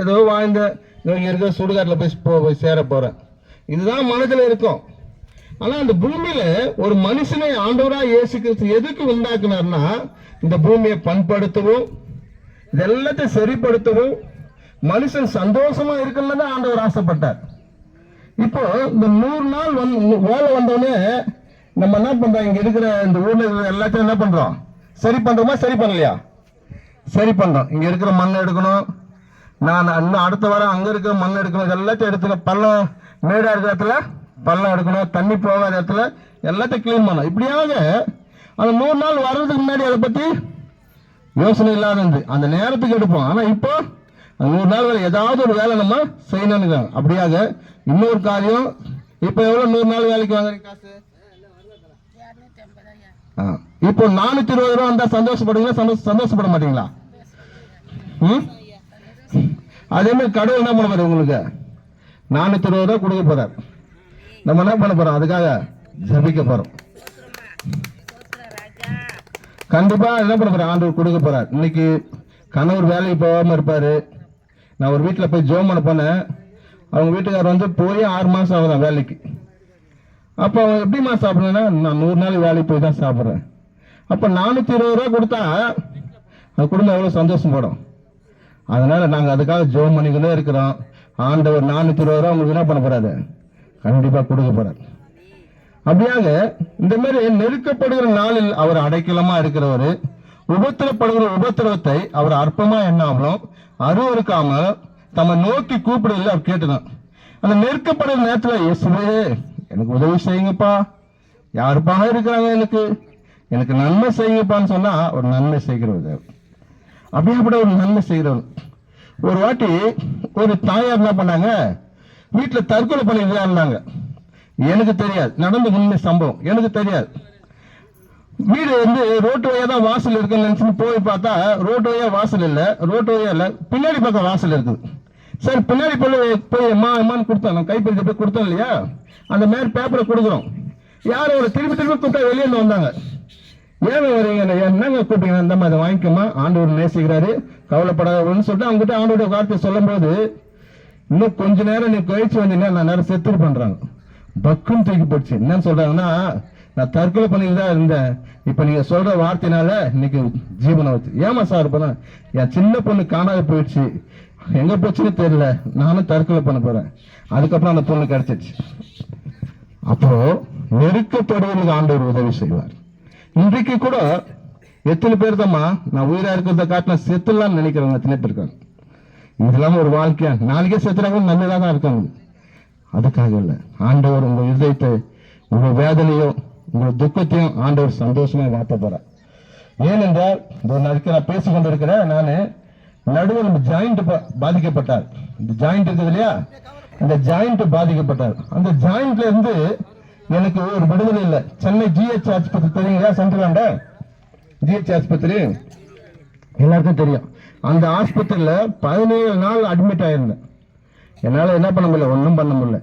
ஏதோ வாழ்ந்த இங்கே இருக்க சுடுகாட்டில் போய் போ போய் சேர போகிறேன் இதுதான் மனதில் இருக்கும். ஆனால் அந்த பூமியில் ஒரு மனுஷனை ஆண்டவராக இயேசு கிறிஸ்து எதுக்கு உண்டாக்குனார்னா இந்த பூமியை பண்படுத்தவும் இதெல்லாத்தையும் சரிப்படுத்தவும் மனுஷன் சந்தோஷமா இருக்கணும்னு தான் ஆண்டவர் ஆசைப்பட்டார். இப்போ இந்த நூறு நாள் வந்து ஓலை வந்தோடனே நம்ம என்ன பண்றோம்? இங்க இருக்கிற இந்த ஊர்ல இருக்கிற எல்லாத்தையும் என்ன பண்றோம்? சரி பண்றோமா? சரி பண்ணலையா? சரி பண்றோம். இங்க இருக்கிற மண் எடுக்கணும். நான் இன்னும் அடுத்த வாரம் அங்க இருக்கிற மண் எடுக்கணும். எல்லாத்தையும் எடுத்துக்கணும். பள்ளம் மேடா இருக்கிற இடத்துல பள்ளம் எடுக்கணும். தண்ணி போகாத இடத்துல எல்லாத்தையும் க்ளீன் பண்ணணும். இப்படியாக அந்த நூறு நாள் வர்றதுக்கு முன்னாடி அதை பத்தி யோசனை இல்லாத இருந்து அந்த நேரத்துக்கு எடுப்போம். ஆனா இப்போ அந்த நூறு நாள் வேலை ஏதாவது ஒரு வேலை நம்ம செய்யணும்னு அப்படியாக இன்னொரு காரியம் இப்போ எவ்வளவு நூறு நாள் வேலைக்கு வாங்குறீங்க காசு? இப்போ நானூத்தி இருபது ரூபா வந்தா சந்தோஷப்படுவீங்களா? சந்தோஷ சந்தோஷப்பட மாட்டீங்களா? ம்? அதே மாதிரி கடவுள் என்ன பண்ண போறாரு உங்களுக்கு? நானூத்தி இருபது ரூபா கொடுக்க போறார். நம்ம என்ன பண்ண போறோம்? அதுக்காக ஜபிக்க போறோம். கண்டிப்பா என்ன பண்ண போறேன் ஆண்டவர் கொடுக்க போறார். இன்னைக்கு கணவர் வேலைக்கு போகாம இருப்பாரு. நான் ஒரு வீட்டில் போய் ஜோம் பண்ண போனேன் அவங்க வீட்டுக்காரர் வந்து போய் ஆறு மாதம் ஆகுதான் வேலைக்கு. அப்போ அவன் எப்படிம்மா சாப்பிட்றேன்னா நான் நூறு நாள் வேலைக்கு போய் தான் சாப்பிட்றேன். அப்போ நானூற்றி இருபது ரூபா கொடுத்தா அந்த குடும்பம் எவ்வளோ சந்தோஷப்படும். அதனால நாங்கள் அதுக்காக ஜோம் பண்ணிக்கிட்டே இருக்கிறோம். ஆண்டவர் நானூற்றி இருபது ரூபா உங்களுக்கு என்ன பண்ண போறாரு? கண்டிப்பாக கொடுக்க போறாரு. அப்படியாக இந்த மாதிரி நெருக்கப்படுகிற நாளில் அவர் அடைக்கலமா இருக்கிறவர் உபத்திரப்படுகிற உபத்திரவத்தை அவர் அற்பமா எண்ணாமலும் அருவருக்காம தம்மை நோக்கி கூப்பிடல அவர் கேட்டுதான். அந்த நெருக்கப்படுற நேரத்தில் இயேசுவே எனக்கு உதவி செய்யுங்கப்பா. யாருப்பாக இருக்கிறாங்க எனக்கு? எனக்கு நன்மை செய்யுங்கப்பான்னு சொன்னா ஒரு நன்மை செய்கிறவர் அப்படியாப்பட்ட ஒரு நன்மை செய்கிறவர். ஒரு வாட்டி ஒரு தாயார் என்ன பண்ணாங்க? வீட்டில் தற்கொலை பண்ணிட்டு இருந்தாங்க எனக்கு தெரியாது. நடந்த உண்மை சம்பவம். எனக்கு தெரியாது. வீடு வந்து ரோட்டு வழியாக தான் வாசல் இருக்குன்னு நினைச்சு போய் பார்த்தா ரோட்டு வழியாக வாசல் இல்லை. ரோட்டு வழியாக இல்லை. பின்னாடி பக்கம் வாசல் இருக்குது. சரி பின்னாடி போய் போய் அம்மா அம்மான்னு கொடுத்தோம் நம்ம கைப்பிடிச்சு போய் கொடுத்தோம் இல்லையா? அந்த மாதிரி பேப்பரை கொடுக்குறோம். யாரும் ஒரு திருப்பி திருப்பி கூப்பிட்டா வெளியே வந்தாங்க. ஏன் வரீங்க என்னங்க கூப்பிட்டீங்க? இந்த மாதிரி வாங்கிக்கோமா ஆண்டவர் நேசிக்கிறாரு. கவலைப்படாதன்னு சொல்லிட்டு அவங்க அவனுடைய வார்த்தை சொல்லும்போது இன்னும் கொஞ்ச நேரம் நீ கழிச்சு வந்தீங்கன்னா நான் நேரம் செத்துரு பண்றாங்க. பக்குன்னு தூக்கி போச்சு என்னன்னு சொல்றாங்கன்னா நான் தற்கொலை பண்ணிட்டு தான் இருந்தேன். இப்ப நீங்க சொல்ற வார்த்தையினால இன்னைக்கு ஜீவனை வச்சு ஏமா சார் பண்ண என் சின்ன பொண்ணு காணாத போயிடுச்சு. எங்க போச்சுன்னு தெரியல. நானும் தற்கொலை பண்ண போறேன். அதுக்கப்புறம் அந்த பொண்ணு கிடைச்சிச்சு அப்போ நெருக்கப்படுவதற்கு ஆண்டவர் உதவி செய்வார். இன்றைக்கு கூட எத்தனை பேர் தாம்மா நான் உயிரா இருக்கிறத காட்டின செத்துலாம்னு நினைக்கிறவங்க எத்தனை பேர் இருக்காங்க இதெல்லாம் ஒரு வாழ்க்கையா? நாளைக்கே செத்துறாங்க நல்லதாக தான் இருக்காங்க. அதுக்காக இல்லை. ஆண்டவர் உங்க இதயத்தை உங்க வேதனையும் உங்க துக்கத்தையும் ஆண்டவர் சந்தோஷமா மாற்ற போறார். ஏனென்றால் ஒரு நாளைக்கு நான் பேசிக் கொண்டிருக்கிறேன் நானு நடுவில் ஜாயிண்ட் பாதிக்கப்பட்டார். இந்த ஜாயிண்ட் இருக்குது இல்லையா? இந்த ஜாயிண்ட் பாதிக்கப்பட்டார். அந்த ஜாயிண்ட்ல இருந்து எனக்கு ஒரு விடுதலை இல்லை. சென்னை ஜிஹெச் ஆஸ்பத்திரி தெரியுங்களா? சென்ட்ரலாண்ட ஜிஹெச் ஆஸ்பத்திரி? எல்லாருக்கும் தெரியும். அந்த ஆஸ்பத்திரியில் பதினேழு நாள் அட்மிட் ஆயிருந்தேன். என்னால் என்ன பண்ண முடியல? ஒன்றும் பண்ண முடியல.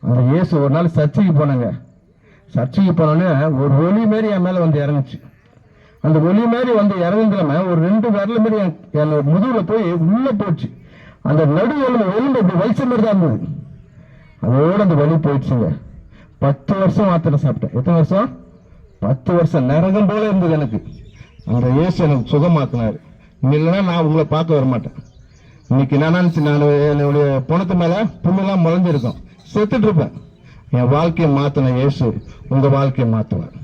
அந்த இயேசு ஒரு நாள் சர்ச்சைக்கு போனாங்க. சர்ச்சைக்கு போனோன்னே ஒரு ஒளி மாரி என் மேலே வந்து இறங்குச்சு. அந்த ஒளி மாதிரி வந்து இறங்குங்கிறம ஒரு ரெண்டு விரல மாரி என் முதுகில் போய் உள்ளே போச்சு. அந்த நடு எலும்பு எலும்பு இப்படி வயசு மாதிரி தான் இருந்தது. அதோட அந்த வலி போயிடுச்சுங்க. பத்து வருஷம் மாத்திரை சாப்பிட்டேன். எத்தனை வருஷம்? பத்து வருஷம் நரகம் போல இருந்தது எனக்கு. அந்த இயேசு எனக்கு சுகமாக்குனாரு. இல்லைன்னா நான் உங்களை பார்க்க வர மாட்டேன். இன்னைக்கு நான் நான் என்னுடைய பணத்து மேல புண்ணெல்லாம் முளைஞ்சிருக்கும். செத்துட்டு இருப்பேன். என் வாழ்க்கையை மாத்தின இயேசு உங்க வாழ்க்கையை மாத்துவார்.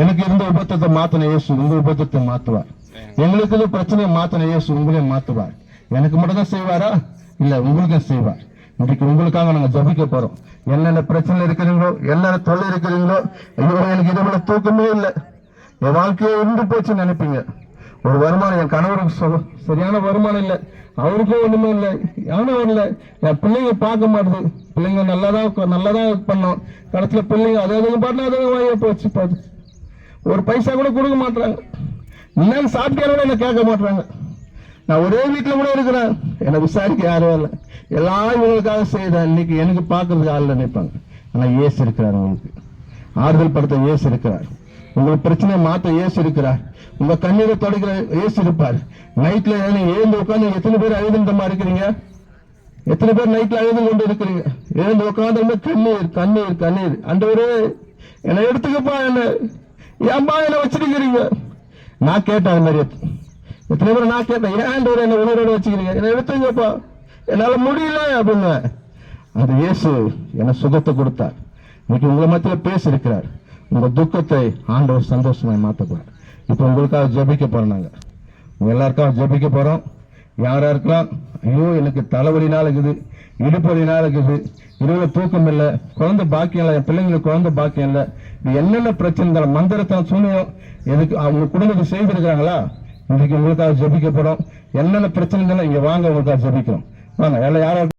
எனக்கு இருந்த உபத்தத்தை மாத்தின இயேசு உங்க உபத்தத்தை மாத்துவார். எங்களுக்கு பிரச்சனையை மாத்தின இயேசு உங்களையும் மாத்துவார். எனக்கு மட்டும் தான் செய்வாரா? இல்ல உங்களுக்கும் செய்வார். இன்னைக்கு உங்களுக்காக நாங்க ஜபிக்க போறோம். என்னென்ன பிரச்சனை இருக்கிறீங்களோ என்னென்ன தொல்லை இருக்கிறீங்களோ ஐயோ எனக்கு இதுல தூக்கமே இல்லை. என் வாழ்க்கையே இருந்து போச்சுன்னு நினைப்பீங்க. ஒரு வருமானம் என் கணவருக்கு சொல்லும் சரியான வருமானம் இல்லை. அவருக்கும் ஒண்ணுமே இல்லை. யானும் இல்லை. என் பிள்ளைங்க பார்க்க மாட்டுது. பிள்ளைங்க நல்லாதான் நல்லாதான் பண்ணோம். கடத்துல பிள்ளைங்க அதை எதுவும் பண்ண அதை வாங்கி போச்சு பார்த்து ஒரு பைசா கூட கொடுக்க மாட்டாங்க என்னன்னு சாப்பிட்டாலும் என்ன கேட்க மாட்டாங்க நான் ஒரே வீட்டில் கூட இருக்கிறேன். என்னை விசாரிக்க யாரும் இல்லை எல்லா இவங்களுக்காக செய்தேன் இன்னைக்கு எனக்கு பார்க்கறதுக்கு ஆள் நினைப்பாங்க. ஆனால் ஏசு இருக்கிறார் உங்களுக்கு. ஆறுதல் படுத்த ஏசு இருக்கிறார். உங்களுக்கு பிரச்சனையை மாத்த ஏசு இருக்கிறார். உங்க கண்ணீரை தொடக்கிற ஏசு இருப்பார். நைட்ல நீங்க எழுந்து உட்காந்து எத்தனை பேர் அழுதுன்றமா இருக்கிறீங்க? எத்தனை பேர் நைட்ல அழுது கொண்டு இருக்கிறீங்க? எழுந்து உட்காந்து கண்ணீர் கண்ணீர் கண்ணீர். அண்டவரே என்னை எடுத்துக்கப்பா என்ன. ஏன்பா என்ன வச்சிருக்கிறீங்க? நான் கேட்டேன் அது மாதிரி எத்தனை பேர் நான் கேட்டேன் ஏன் ஒரு என்ன உணரோட வச்சுக்கிறீங்க? என்ன எடுத்துங்கப்பா என்னால் முடியல அப்படின்னு அது இயேசு என்ன சுகத்தை கொடுத்தார். இன்னைக்கு உங்களை மத்தியில் பேசியிருக்கிறார். உங்கள் துக்கத்தை ஆண்டவர் சந்தோஷமாய் மாத்த இப்போ உங்களுக்காக ஜெபிக்க போகிறோம் நாங்கள் உங்கள் எல்லாருக்காக ஜெபிக்க போகிறோம் யாராக இருக்கலாம் ஐயோ எனக்கு தலைவலினால இருக்குது இடுப்பலினால இருக்குது இரவுல தூக்கம் இல்லை குழந்தை பாக்கியம் இல்லை என் பிள்ளைங்களுக்கு குழந்தை பாக்கியம் இல்லை இது என்னென்ன பிரச்சனை இருந்தாலும் மந்திரத்தான் சூனியம் எதுக்கு அவங்க குடும்பத்தை செய்திருக்கிறாங்களா? இன்னைக்கு உங்களுக்காக ஜபிக்கப்படும். என்னென்ன பிரச்சனை இருந்தாலும் இங்க வாங்க உங்களுக்காக ஜபிக்கிறோம். வாங்க எல்லாம் யாரும்